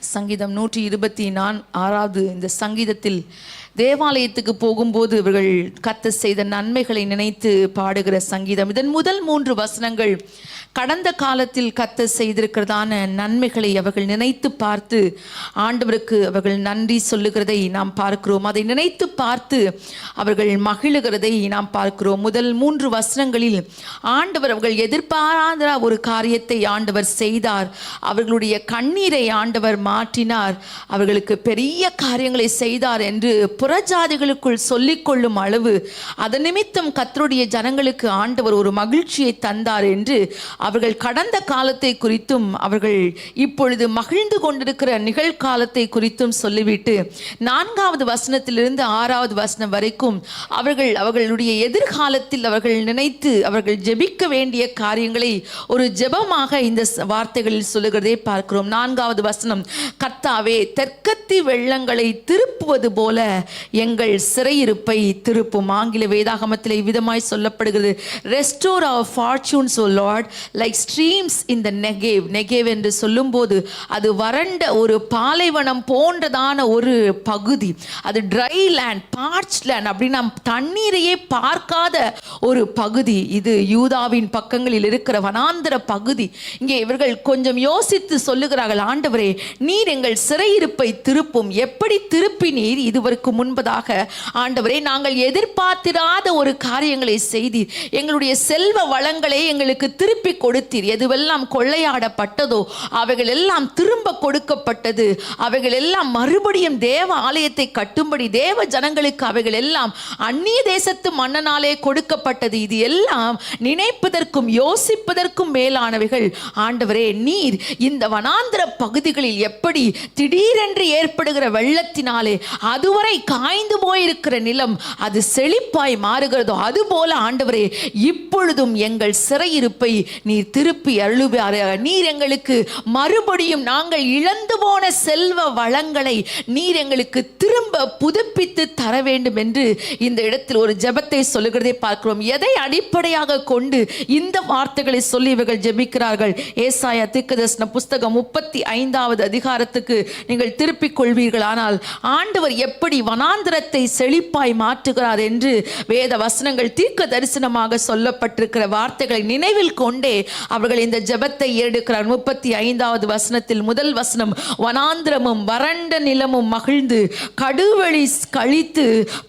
சங்கீதம் நூற்றி இருபத்தி நான் ஆறாவது இந்த சங்கீதத்தில் தேவாலயத்துக்கு போகும்போது இவர்கள் கத்த செய்த நன்மைகளை நினைத்து பாடுகிற சங்கீதம். இதன் முதல் மூன்று வசனங்கள் கடந்த காலத்தில் கத்த செய்திருக்கிறதான நன்மைகளை அவர்கள் நினைத்து பார்த்து ஆண்டவருக்கு அவர்கள் நன்றி சொல்லுகிறதை நாம் பார்க்கிறோம். அதை நினைத்து பார்த்து அவர்கள் மகிழுகிறதை நாம் பார்க்கிறோம். முதல் மூன்று வசனங்களில் ஆண்டவர் அவர்கள் எதிர்பாராத ஒரு காரியத்தை ஆண்டவர் செய்தார். அவர்களுடைய கண்ணீரை ஆண்டவர் மாற்றினார். அவர்களுக்கு பெரிய காரியங்களை செய்தார் என்று புறஜாதிகளுக்குள் சொல்லிக்கொள்ளும் அளவு அதன் நிமித்தம் கத்தருடைய ஜனங்களுக்கு ஆண்டவர் ஒரு மகிழ்ச்சியை தந்தார் என்று அவர்கள் கடந்த காலத்தை குறித்தும் அவர்கள் இப்பொழுது மகிழ்ந்து கொண்டிருக்கிற நிகழ்காலத்தை குறித்தும் சொல்லிவிட்டு நான்காவது வசனத்திலிருந்து ஆறாவது வசனம் வரைக்கும் அவர்கள் அவர்களுடைய எதிர்காலத்தில் அவர்கள் நினைத்து அவர்கள் ஜெபிக்க வேண்டிய காரியங்களை ஒரு ஜெபமாக இந்த வார்த்தைகளில் சொல்லுகிறதை பார்க்கிறோம். நான்காவது வசனம் கர்த்தாவே தெற்கத்தி வெள்ளங்களை திருப்புவது போல எங்கள் சிறையிருப்பை திருப்பும். ஆங்கில வேதாகமத்தில் இவ்விதமாய் சொல்லப்படுகிறது. Restore our fortunes O lord like streams in the Negev Negev என்று சொல்லும்போது அது வறண்ட ஒரு பாலைவனம் போன்றதான ஒரு பகுதி. அது ட்ரை லேண்ட் பார்ச் லேண்ட் அப்படி நாம் தண்ணீரையே பார்க்காத ஒரு பகுதி. இது யூதாவின் பக்கங்களில் இருக்கிற வனாந்திர பகுதி. இங்கே இவர்கள் கொஞ்சம் யோசித்து சொல்லுகிறார்கள் ஆண்டவரே நீர் எங்கள் சிறையிருப்பை திருப்பும். எப்படி திருப்பினீர்? இதுவருக்கு முன்பதாக ஆண்டவரே நாங்கள் எதிர்பார்த்திராத ஒரு காரியங்களை செய்தீர். எங்களுடைய செல்வ வளங்களை எங்களுக்கு திருப்பி கொடுத்தீர். எதுவெல்லாம் கொள்ளையாடப்பட்டதோ அவைகள் எல்லாம் திரும்ப கொடுக்கப்பட்டது. அவைகள் எல்லாம் மறுபடியும் தேவ ஆலயத்தை கட்டும்படி தேவ ஜனங்களுக்கு அவைகள் எல்லாம் அந்நிய தேசத்து மன்னனாலே கொடுக்கப்பட்டது இது எல்லாம் நினைப்பதற்கும் யோசிப்பதற்கும் மேலானவைகள். ஆண்டவரே நீர் இந்த வனாந்திர பகுதிகளில் எப்படி திடீரென்று ஏற்படுகிற வெள்ளத்தினாலே அதுவரை காய்ந்து போயிருக்கிற நிலம் அது செழிப்பாய் மாறுகிறதோ அதுபோல ஆண்டவரே இப்பொழுதும் எங்கள் சிறையிருப்பை நீர் திருப்பி அருளுவார நீர் எங்களுக்கு மறுபடியும் நாங்கள் இழந்து போன செல்வ வளங்களை நீர் எங்களுக்கு திரும்ப புதுப்பித்து தர வேண்டும் என்று இந்த இடத்தில் ஒரு ஜெபத்தை சொல்லுகிறதை பார்க்கிறோம். எதை அடிப்படையாக கொண்டு இந்த வார்த்தைகளை சொல்லி இவர்கள் ஜெபிக்கிறார்கள்? ஏசாய திக்கதர்சன புஸ்தகம் முப்பத்தி ஐந்தாவது அதிகாரத்துக்கு நீங்கள் திருப்பிக் கொள்வீர்கள். ஆனால் ஆண்டவர் எப்படி வனாந்திரத்தை செழிப்பாய் மாற்றுகிறார் என்று வேத வசனங்கள் தீர்க்க தரிசனமாக சொல்லப்பட்டிருக்கிற வார்த்தைகளை நினைவில் கொண்டே அவர்கள் இந்த ஜெபத்தை ஏறெடுக்கிறார். முப்பத்தி ஐந்தாவது வசனத்தில் முதல் வசனம் வனாந்திரமும் வறண்ட நிலமும் மகிழ்ந்து கடுவழி கழித்து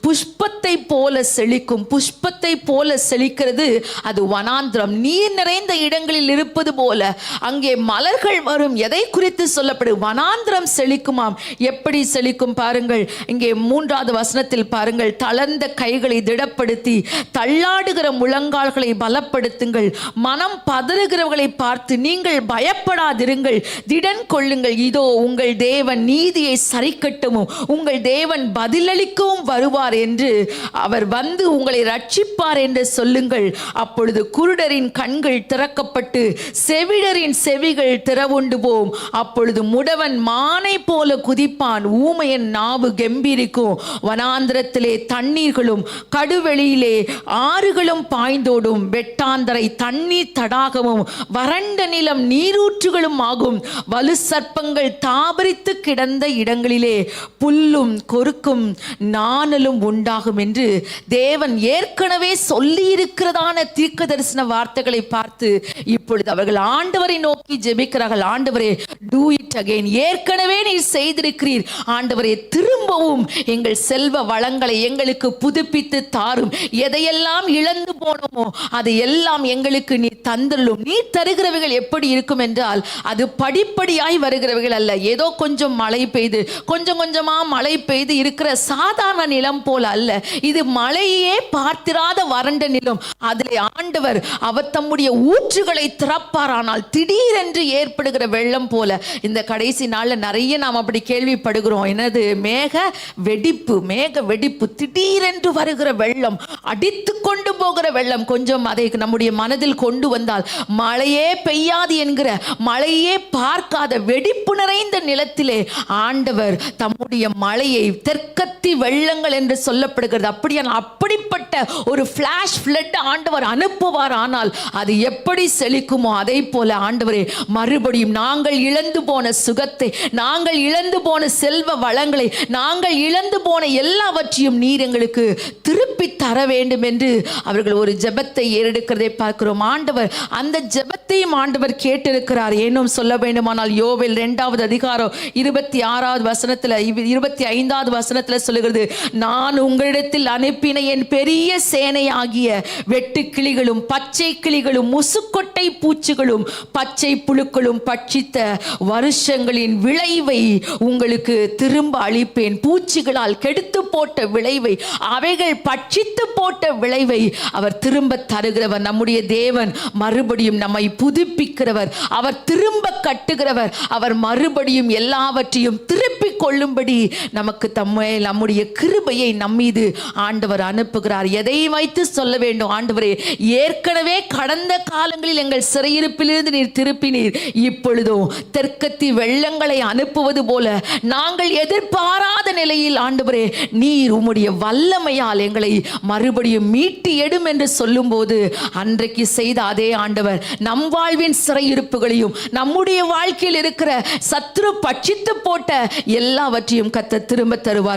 புஷ்பத்தை போல செழிக்கும் புஷ்பத்தை போல செழிக்கிறது. அது வனாந்திரம். நீர் நிறைந்த இடங்களில் இருப்பது போல. அங்கே மலர்கள் வரும். எதை குறித்து சொல்லப்படும் வனாந்திரம் செழிக்குமாம். எப்படி செழிக்கும் பாருங்கள். இங்கே மூன்றாவது வசனத்தில் பாருங்கள். தளர்ந்த கைகளை திடப்படுத்தி தள்ளாடுகிற முழங்கால்களை பலப்படுத்துங்கள். மனம் பதறுகிறவர்களை பார்த்து நீங்கள் பயப்படாதிருங்கள். திடன் கொள்ளுங்கள். இதோ உங்கள் தேவன் நீதியை சரிக்கட்டவும் உங்கள் தேவன் பதிலளிக்கவும் வருவார் என்று அவர் வந்து உங்களை ரட்சிப்பார் என்று சொல்லுங்கள். அப்பொழுது குருடரின் கண்கள் திறக்கப்பட்டு செவிடரின் செவிகள் திறவுண்டு போம் அப்பொழுது முடவன் மானை போல குதிப்பான். ஊமையன் நாவு கெம்பீரிக்கும். வனாந்திரத்திலே தண்ணீர்களும் கடுவெளியிலே ஆறுகளும் பாய்ந்தோடும். வெட்டாந்தரை தண்ணீர் தடாகமும் வறண்ட நிலம் நீரூற்றுகளும் ஆகும். வலு சர்ப்பங்கள் தாபரித்து கிடந்த இடங்களிலே புல்லும் கொறுக்கும் நாணலும் உண்டாகும் என்று தேவன் ஏற்கனவே சொல் இருக்கிறதான தீர்க்க தரிசன வார்த்தைகளை பார்த்து இப்பொழுது அவர்கள் ஆண்டவரை நோக்கி ஜெபிக்கிறார்கள். ஆண்டவரே டூ இட் அகைன் ஏற்கனவே நீர் செய்திருக்கிறீர். ஆண்டவரே திரும்பவும் எங்கள் செல்வ வளங்களை எங்களுக்கு புதுப்பித்து தாரும். எதையெல்லாம் இழந்து போனோமோ அதை எல்லாம் எங்களுக்கு நீ தந்துள்ளும். நீ தருகிறவைகள் எப்படி இருக்கும் என்றால் அது படிப்படியாய் வருகிறவைகள் அல்ல. ஏதோ கொஞ்சம் மழை பெய்து கொஞ்சம் கொஞ்சமா மழை பெய்து இருக்கிற சாதாரண நிலம் போல அல்ல. இது மழையே பார்த்திராத வர வறண்டனிலும் அதிலே ஆண்டவர் அவர் தம்முடைய ஊற்றுகளை திறப்பாரானால் திடீரென்று ஏற்படுகிற வெள்ளம் போல. இந்த கடைசி நாள்ல நிறைய நாம் அப்படி கேள்விப்படுகிறோம். என்னது? மேக வெடிப்பு மேக வெடிப்பு திடீரென்று வருகிற வெள்ளம் அடித்து கொண்டு போகிற வெள்ளம். கொஞ்சம் அதை நம்முடைய மனதில் கொண்டு வந்தால் மழையே பெய்யாது என்கிற மழையே பார்க்காத வெடிப்பு நிறைந்த நிலத்திலே ஆண்டவர் தம்முடைய மழையை தெற்கத்தி வெள்ளங்கள் என்று சொல்லப்படுகிறது. அப்படியான அப்படிப்பட்ட ஒரு ஃப்ளாஷ் ஃப்ளட் ஆண்டவர் அனுப்புவார். ஆனால் அது எப்படி செழிக்குமோ அதை போல ஆண்டவரே மறுபடியும் நாங்கள் இழந்து போன சுகத்தை நாங்கள் இழந்து போன செல்வ வளங்களை நாங்கள் இழந்து போன எல்லாவற்றையும் நீர் எங்களுக்கு திருப்பி தர வேண்டும் என்று அவர்கள் ஒரு ஜெபத்தை ஏறெடுக்கிறதை பார்க்கிறோம். ஆண்டவர் அந்த ஜெபத்தையும் ஆண்டவர் கேட்டிருக்கிறார். ஏனும் சொல்ல வேண்டுமானால் யோவில் ரெண்டாம் ஏழாவது அதிகாரம் இருபத்தி ஆறாவது வசனத்தில் இருபத்தி ஐந்தாவது வசனத்துல சொல்லுகிறது நான் உங்களிடத்தில் அனுப்பின என் பெரிய சேனையாகிய வெட்டு கிளிகளும் பச்சை கிளிகளும் முசுக்கொட்டை பூச்சிகளும் பச்சை புழுக்களும் பட்சித்த வருஷங்களின் விளைவை உங்களுக்கு திரும்ப அளிப்பேன். பூச்சிகளால் கெடுத்து போட்ட விளைவை அவைகள் பட்சித்து போட்ட விளைவை அவர் திரும்ப தருகிறவர். நம்முடைய தேவன் மறுபடியும் நம்மை புதுப்பிக்கிறவர். அவர் திரும்ப கட்டுகிறவர். அவர் மறுபடியும் எல்லாவற்றையும் திருப்பிக் கொள்ளும்படி நமக்கு தம்மை நம்முடைய கிருபையை நம்மீது ஆண்டவர் அனுப்புகிறார். எதை வைத்து சொல்ல வேண்டும்? ஆண்டவரே ஏற்கனவே கடந்த காலங்களில் எங்கள் சிறையிருப்பிலிருந்து நீர் திருப்பினீர். இப்பொழுதும் தெற்கத்தி வெள்ளங்களை அனுப்புவது போல நாங்கள் எதிர்பாராத நிலையில் ஆண்டவரே நீர் உம்முடைய வல்லமையால் எங்களை மறுபடியும் மீட்டு எடும் என்று சொல்லும்போது அன்றைக்கு செய்த அதே ஆண்டவர் நம் வாழ்வின் சிறையிருப்புகளையும் நம்முடைய வாழ்க்கையில் இருக்கிற சத்ரு பட்சித்து போட்ட எல்லாவற்றையும் கத்த திரும்ப தருவார்.